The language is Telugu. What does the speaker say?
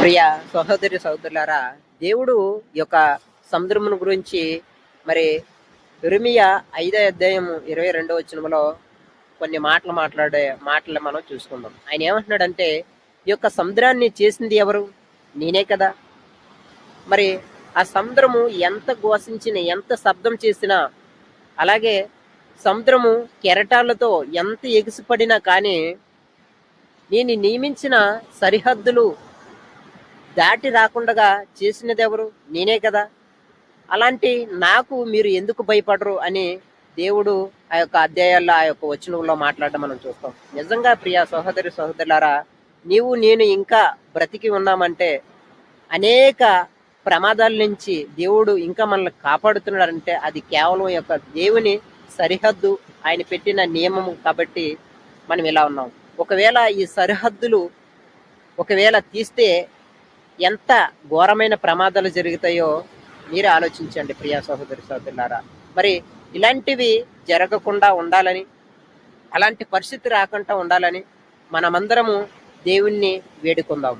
ప్రియ సహోదరి సహోదరులారా దేవుడు ఈ యొక్క సముద్రమును గురించి మరి ఇరిమియా ఐదో అధ్యాయం ఇరవై రెండో వచనంలో కొన్ని మాటలు మాట్లాడే మాటలు మనం చూసుకుందాం. ఆయన ఏమంటున్నాడంటే ఈ యొక్క సముద్రాన్ని చేసింది ఎవరు? నేనే కదా. మరి ఆ సముద్రము ఎంత ఘోషించిన ఎంత శబ్దం చేసినా అలాగే సముద్రము కెరటాలతో ఎంత ఎగిసిపడినా కానీ నేను నియమించిన సరిహద్దులు దాటి రాకుండా చేసినది ఎవరు? నేనే కదా. అలాంటి నాకు మీరు ఎందుకు భయపడరు అని దేవుడు ఆ యొక్క అధ్యాయాల్లో ఆ యొక్క వచనంలో మాట్లాడడం మనం చూస్తాం. నిజంగా ప్రియ సహోదరి సహోదరులారా నీవు నేను ఇంకా బ్రతికి ఉన్నామంటే అనేక ప్రమాదాల నుంచి దేవుడు ఇంకా మనల్ని కాపాడుతున్నాడంటే అది కేవలం ఈ యొక్క దేవుని సరిహద్దు ఆయన పెట్టిన నియమము కాబట్టి మనం ఇలా ఉన్నాం. ఒకవేళ ఈ సరిహద్దులు ఒకవేళ తీస్తే ఎంత ఘోరమైన ప్రమాదాలు జరుగుతాయో మీరు ఆలోచించండి ప్రియా సహోదరి సహోదరులారా మరి ఇలాంటివి జరగకుండా ఉండాలని అలాంటి పరిస్థితి రాకుండా ఉండాలని మనమందరము దేవుణ్ణి వేడుకుందాం.